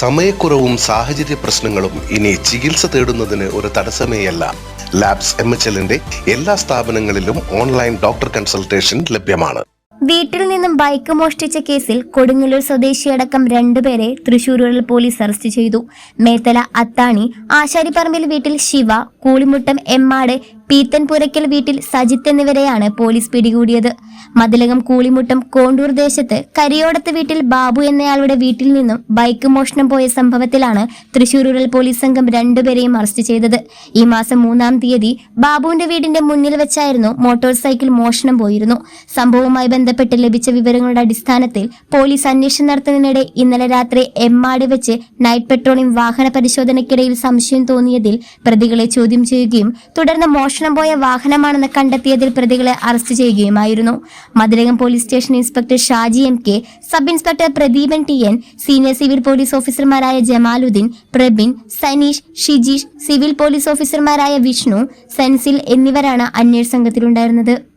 സമയക്കുറവും സാഹചര്യ പ്രശ്നങ്ങളും ഇനി ചികിത്സ തേടുന്നതിന് ഒരു തടസ്സമേയല്ല. ലാബ്സ് എം എച്ച് എല്ലിന്റെ എല്ലാ സ്ഥാപനങ്ങളിലും ഓൺലൈൻ ഡോക്ടർ കൺസൾട്ടേഷൻ ലഭ്യമാണ്. വീട്ടിൽ നിന്നും ബൈക്ക് മോഷ്ടിച്ച കേസിൽ കൊടുങ്ങല്ലൂർ സ്വദേശിയടക്കം രണ്ടുപേരെ തൃശൂർ റൂറൽ പോലീസ് അറസ്റ്റ് ചെയ്തു. മേത്തല അത്താണി ആശാരിപ്പറമ്പിൽ വീട്ടിൽ ശിവ കൂളിമുട്ടം എമ്മാട് പീത്തൻപുരയ്ക്കൽ വീട്ടിൽ സജിത്ത് എന്നിവരെയാണ് പോലീസ് പിടികൂടിയത്. മതിലകം കൂളിമുട്ടം കോണ്ടൂർ ദേശത്ത് കരിയോടത്ത് വീട്ടിൽ ബാബു എന്നയാളുടെ വീട്ടിൽ നിന്നും ബൈക്ക് മോഷണം പോയ സംഭവത്തിലാണ് തൃശൂർ റൂറൽ പോലീസ് സംഘം രണ്ടുപേരെയും അറസ്റ്റ് ചെയ്തത്. ഈ മാസം മൂന്നാം തീയതി ബാബുവിന്റെ വീടിന്റെ മുന്നിൽ വെച്ചായിരുന്നു മോട്ടോർ സൈക്കിൾ മോഷണം പോയിരുന്നു. സംഭവവുമായി ബന്ധപ്പെട്ട് ലഭിച്ച വിവരങ്ങളുടെ അടിസ്ഥാനത്തിൽ പോലീസ് അന്വേഷണം നടത്തുന്നതിനിടെ ഇന്നലെ രാത്രി എമ്മാട് വെച്ച് നൈറ്റ് പെട്രോളിംഗ് വാഹന പരിശോധനയ്ക്കിടയിൽ സംശയം തോന്നിയതിൽ പ്രതികളെ ചോദ്യം ചെയ്യുകയും തുടർന്ന് മോഷണം പോയ വാഹനമാണെന്ന് കണ്ടെത്തിയതിൽ പ്രതികളെ arrest ചെയ്യുകയുമായിരുന്നു. Mathilakam police station inspector Shaji M K sub inspector Pradeepan T N senior civil police ഓഫീസർമാരായ ജമാലുദ്ദീൻ പ്രബിൻ സനീഷ് ഷിജീഷ് സിവിൽ പോലീസ് ഓഫീസർമാരായ വിഷ്ണു സെൻസിൽ എന്നിവരാണ് അന്വേഷണ സംഘത്തിലുണ്ടായിരുന്നത്.